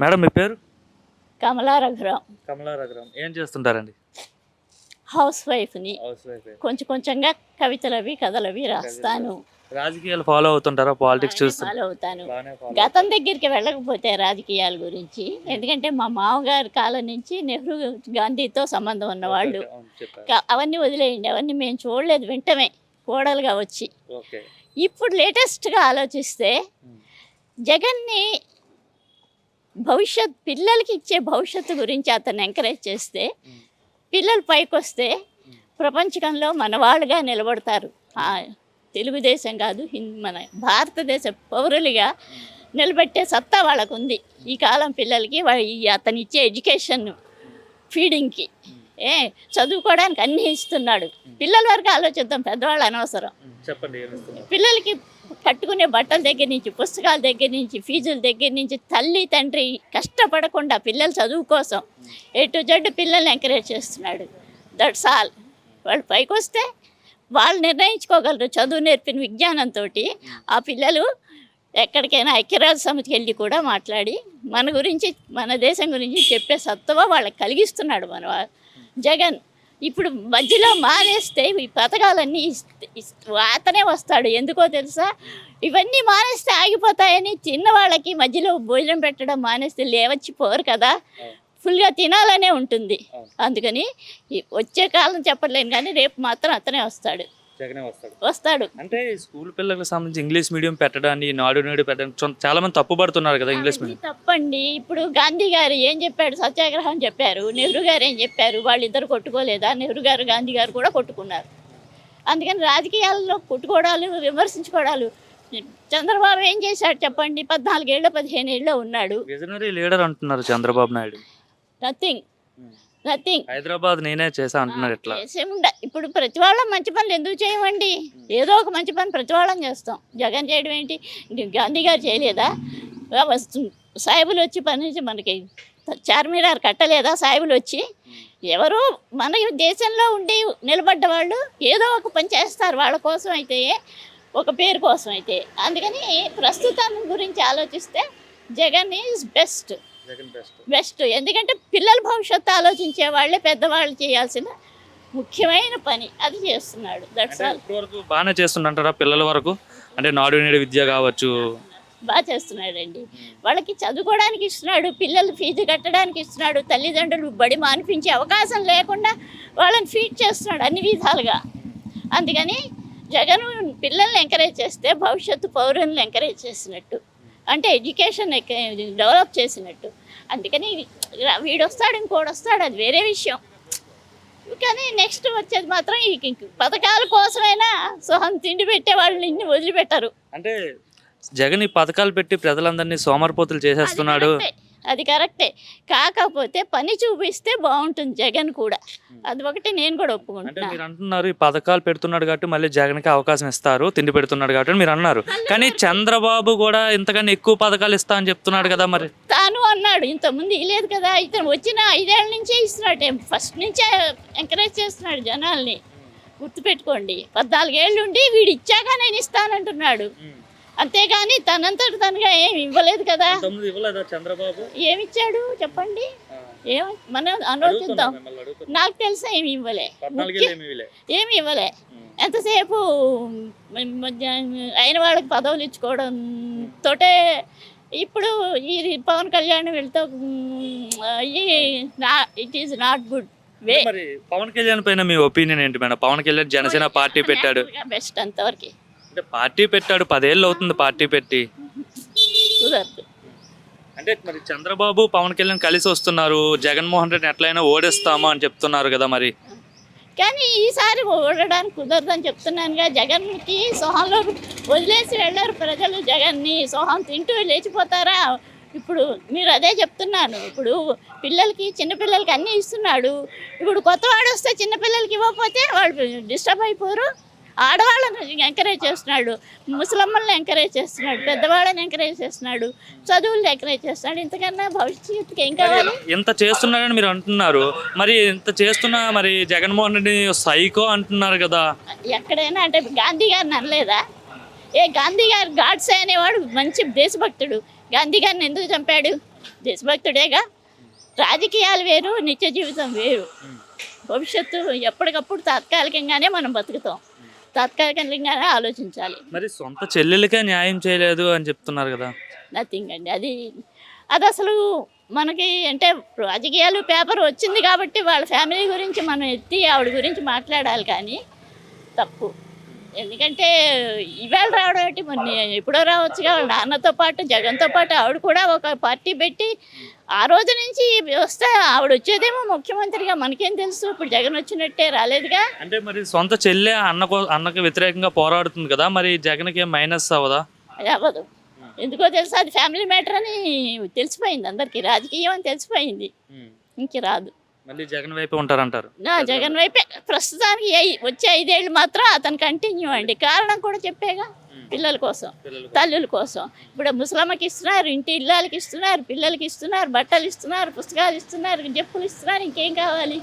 Madam మీ పేరు? కమలా రఘురాం కమలా రఘురామ్ ఏం చేస్తుంటారండి? హౌస్ వైఫ్ని. House wife. కొంచెం కొంచెంగా కవితలవి కథలవి రాస్తాను. రాజకీయాలు ఫాలో అవుతుంటారా? పాలిటిక్స్ చూస్తూ ఫాలో అవుతాను. బాగానే follow గతం దగ్గరికి వెళ్ళకపోతే రాజకీయాల గురించి. ఎందుకంటే మా మామగారి కాలం నుంచి నెహ్రూ గాంధీతో సంబంధం ఉన్నవాళ్ళు. అవును, చెప్పారు. కా- అవన్నీ వదిలేయండి. అవన్నీ మేము చూడలేదు వింటమే కోడలుగా వచ్చి. ఓకే. ఇప్పుడు లేటెస్ట్గా ఆలోచిస్తే. జగన్ని భవిష్యత్ పిల్లలకి ఇచ్చే భవిష్యత్తు గురించి అతను ఎంకరేజ్ చేస్తే. పిల్లలు పైకి వస్తే ప్రపంచకంలో మన వాళ్ళుగా నిలబడతారు. తెలుగుదేశం కాదు హింద్ మన భారతదేశ పౌరులుగా నిలబెట్టే సత్తా వాళ్ళకు ఉంది ఈ కాలం పిల్లలకి అతను ఇచ్చే ఎడ్యుకేషన్ ఫీడింగ్కి ఏ చదువుకోవడానికి అన్నీ ఇస్తున్నాడు. పిల్లల వరకు ఆలోచిద్దాం పెద్దవాళ్ళు అనవసరం. చెప్పండి పిల్లలకి కట్టుకునే బట్టల దగ్గర నుంచి పుస్తకాల దగ్గర నుంచి ఫీజుల దగ్గర నుంచి తల్లి తండ్రి కష్టపడకుండా పిల్లల చదువు కోసం ఏ టు జెడ్ పిల్లల్ని ఎంకరేజ్ చేస్తున్నాడు. దట్స్ ఆల్ వాళ్ళు పైకి వస్తే వాళ్ళు నిర్ణయించుకోగలరు చదువు నేర్పిన విజ్ఞానంతో ఆ పిల్లలు ఎక్కడికైనా ఐక్యరాజ్య సమితికి వెళ్ళి కూడా మాట్లాడి మన గురించి మన దేశం గురించి చెప్పే సత్తువ వాళ్ళకి కలిగిస్తున్నాడు మన జగన్. ఇప్పుడు మధ్యలో మానేస్తే ఈ పథకాలన్నీ అతనే వస్తాడు. ఎందుకో తెలుసా? ఇవన్నీ మానేస్తే ఆగిపోతాయని చిన్న వాళ్ళకి మధ్యలో భోజనం పెట్టడం మానేస్తే లేవచ్చి పోరు కదా. ఫుల్గా తినాలనే ఉంటుంది. అందుకని వచ్చే కాలం చెప్పలేను కానీ రేపు మాత్రం అతనే వస్తాడు. జగనే వస్తాడు. వస్తాడు. అంటే స్కూల్ పిల్లలకు సంబంధించి ఇంగ్లీష్ మీడియం పెట్టడాన్ని నాడు నేడు పెట్టడానికి చొ- చాలా మంది తప్పుపడుతున్నారు కదా ఇంగ్లీష్ మీడియం. తప్పండి. ఇప్పుడు గాంధీ గారు ఏం చెప్పాడు? సత్యాగ్రహం చెప్పారు. నెహ్రూ గారు ఏం చెప్పారు? వాళ్ళిద్దరు కొట్టుకోలేదా? నెహ్రూ గారు గాంధీ గారు కూడా కొట్టుకున్నారు. అందుకని రాజకీయాల్లో కొట్టుకోవడాలు విమర్శించుకోవడాలు. చంద్రబాబు ఏం చేశాడు చెప్పండి? పద్నాలుగేళ్ళు పదిహేను ఏళ్ళు ఉన్నాడు. విజనరీ లీడర్ అంటున్నారు చంద్రబాబు నాయుడు. నథింగ్ నథింగ్ హైదరాబాద్ నేనే చేసా అంటున్నారు ఇట్లా. చేసేముండ ఇప్పుడు ప్రతి వాళ్ళం మంచి పనులు ఎందుకు చేయమండి? ఏదో ఒక మంచి పని ప్రతి వాళ్ళం చేస్తాం. జగన్ చేయడం ఏంటి? గాంధీ గారు చేయలేదా? ఆ వస్తు- సాయిబులు వచ్చి పని మనకి చార్మినార్ కట్టలేదా? సాయిబులు వచ్చి ఎవరో మన దేశంలో ఉండి నిలబడ్డ వాళ్ళు ఏదో ఒక పని చేస్తారు వాళ్ళ కోసం అయితే ఒక పేరు కోసం అయితే. అందుకని ప్రస్తుతం గురించి ఆలోచిస్తే Jagan is best. Best best ఎందుకంటే పిల్లల భవిష్యత్తు ఆలోచించే వాళ్ళే పెద్దవాళ్ళు చేయాల్సిన ముఖ్యమైన పని. అది చేస్తున్నాడు. దట్స్ అంటే ఆల్ ఇప్పటివరకు బాగానే చేస్తుంటారా పిల్లల వరకు? అంటే నాడు నేడు విద్య కావచ్చు. బాగా చేస్తున్నాడండి. వాళ్ళకి చదువుకోవడానికి ఇస్తున్నాడు పిల్లలు ఫీజు కట్టడానికి ఇస్తున్నాడు తల్లిదండ్రులు బడి మానిపించే అవకాశం లేకుండా వాళ్ళని ఫీడ్ చేస్తున్నాడు అన్ని విధాలుగా. అందుకని జగన్ పిల్లల్ని ఎంకరేజ్ చేస్తే భవిష్యత్తు పౌరులను ఎంకరేజ్ చేసినట్టు. అంటే ఎడ్యుకేషన్ డెవలప్ చేసినట్టు. అందుకని వీడు వస్తాడు ఇంకోటి వస్తాడు అది వేరే విషయం. కానీ నెక్స్ట్ వచ్చేది మాత్రం ఈ ఈ పథకాల కోసమైనా సొహం తిండి పెట్టే వాళ్ళని ఇన్ని వదిలిపెట్టరు. అంటే జగన్ ఈ పథకాలు పెట్టి ప్రజలందరినీ సోమరిపోతులు చేసేస్తున్నాడు. అది కరెక్టే. కాకపోతే పని చూపిస్తే బాగుంటుంది జగన్ కూడా. అది ఒకటి నేను కూడా మీరు అంటున్నారు ఈ పథకాలు పెడుతున్నాడు కాబట్టి మళ్ళీ జగన్కి అవకాశం ఇస్తారు తిండి పెడుతున్నాడు కాబట్టి మీరు అన్నారు. కానీ చంద్రబాబు కూడా ఇంతకన్నా ఎక్కువ పథకాలు ఇస్తా అని చెప్తున్నాడు కదా మరి. తాను అన్నాడు ఇంతకుముందు ఇలేదు కదా ఇతను వచ్చిన ఐదేళ్ళ నుంచే ఇస్తున్నాడు ఫస్ట్ నుంచే ఎంకరేజ్ చేస్తున్నాడు జనాల్ని. గుర్తుపెట్టుకోండి పద్నాలుగేళ్ళు ఉండి వీడు ఇచ్చాక నేను ఇస్తానంటున్నాడు. అంతేగాని తనంతట తనగా ఏమి ఇవ్వలేదు కదా. చంద్రబాబు? ఏమిచ్చాడు? చెప్పండి. ఏం మనం ఆలోచిద్దాం. నాకు తెలిసి ఏమి ఇవ్వలే. ఏమి ఇవ్వలే. ఎంతసేపు అయిన వాళ్ళకి పదవులు ఇచ్చుకోవడం తోటే ఇప్పుడు ఈ పవన్ కళ్యాణ్ వెళ్తే ఈ it is not good way Pawan Kalyan పైన మీ ఒపీనియన్ ఏంటి మేడం? పవన్ కళ్యాణ్ జనసేన పార్టీ పెట్టాడు. బెస్ట్ అంతవరకు. అంటే పార్టీ పెట్టాడు పదేళ్ళు అవుతుంది పార్టీ పెట్టి. కుదరదు. అంటే మరి చంద్రబాబు పవన్ కళ్యాణ్ కలిసి వస్తున్నారు జగన్మోహన్ రెడ్డిని ఎట్లయినా ఓడిస్తాము అని చెప్తున్నారు కదా మరి. కానీ ఈసారి ఓడడానికి కుదరదని చెప్తున్నానుగా జగన్కి సోహంలో వదిలేసి వెళ్ళారు ప్రజలు. జగన్ని సోహం తింటూ లేచిపోతారా? ఇప్పుడు మీరు అదే చెప్తున్నాను ఇప్పుడు పిల్లలకి చిన్నపిల్లలకి అన్నీ ఇస్తున్నాడు. ఇప్పుడు కొత్త వాడు వస్తే చిన్నపిల్లలకి ఇవ్వకపోతే వాళ్ళు డిస్టర్బ్ అయిపోరు. ఆడవాళ్ళని ఎంకరేజ్ చేస్తున్నాడు. ముసలమ్మల్ని ఎంకరేజ్ చేస్తున్నాడు. పెద్దవాళ్ళని ఎంకరేజ్ చేస్తున్నాడు. చదువులు ఎంకరేజ్ చేస్తున్నాడు. ఇంతకన్నా భవిష్యత్తుకి ఏం కావాలి? ఇంత చేస్తున్నారని మీరు అంటున్నారు. మరి ఇంత చేస్తున్నా మరి జగన్మోహన్ రెడ్డి సైకో అంటున్నారు కదా. ఎక్కడైనా అంటే గాంధీ గారిని అనలేదా? ఏ గాంధీ గారు గాడ్సే అనేవాడు మంచి దేశభక్తుడు. గాంధీ గారిని ఎందుకు చంపాడు? దేశభక్తుడేగా? రాజకీయాలు వేరు నిత్య జీవితం వేరు. భవిష్యత్తు ఎప్పటికప్పుడు తాత్కాలికంగానే మనం బతుకుతాం. తాత్కాలికంగానే ఆలోచించాలి. మరి సొంత చెల్లెలకే న్యాయం చేయలేదు అని చెప్తున్నారు కదా. నథింగ్ అండి. అది అది అసలు మనకి అంటే రాజకీయాలు పేపర్ వచ్చింది కాబట్టి వాళ్ళ ఫ్యామిలీ గురించి మనం ఎత్తి ఆవిడ గురించి మాట్లాడాలి కానీ తప్పు. ఎందుకంటే ఇవాళ రావడం ఏంటి? మొన్న ఎప్పుడో రావచ్చుగా వాళ్ళ నాన్నతో పాటు జగన్తో పాటు ఆవిడ కూడా ఒక పార్టీ పెట్టి ఆ రోజు నుంచి వస్తే ఆవిడ వచ్చేదేమో ముఖ్యమంత్రిగా. మనకేం తెలుసు? ఇప్పుడు జగన్ వచ్చినట్టే రాలేదుగా. అంటే మరి సొంత చెల్లె అన్న అన్నకి వ్యతిరేకంగా పోరాడుతుంది కదా. మరి జగన్కి ఏం మైనస్ అవ్వదా? అది అవ్వదు. ఎందుకో తెలుసా? అది ఫ్యామిలీ మ్యాటర్ అని తెలిసిపోయింది అందరికీ. రాజకీయం అని తెలిసిపోయింది. ఇంక రాదు. మళ్ళీ జగన్ వైపు ఉంటారంటారు. నా జగన్ వైపే ప్రస్తుతానికి వచ్చే ఐదేళ్ళు మాత్రం అతను కంటిన్యూ అండి. కారణం కూడా చెప్పేగా పిల్లల కోసం తల్లుల కోసం. ఇప్పుడు ముసలమ్మకి ఇస్తున్నారు ఇంటి ఇళ్ళకి ఇస్తున్నారు పిల్లలకి ఇస్తున్నారు బట్టలు ఇస్తున్నారు పుస్తకాలు ఇస్తున్నారు చెప్పులు ఇస్తున్నారు ఇంకేం కావాలి?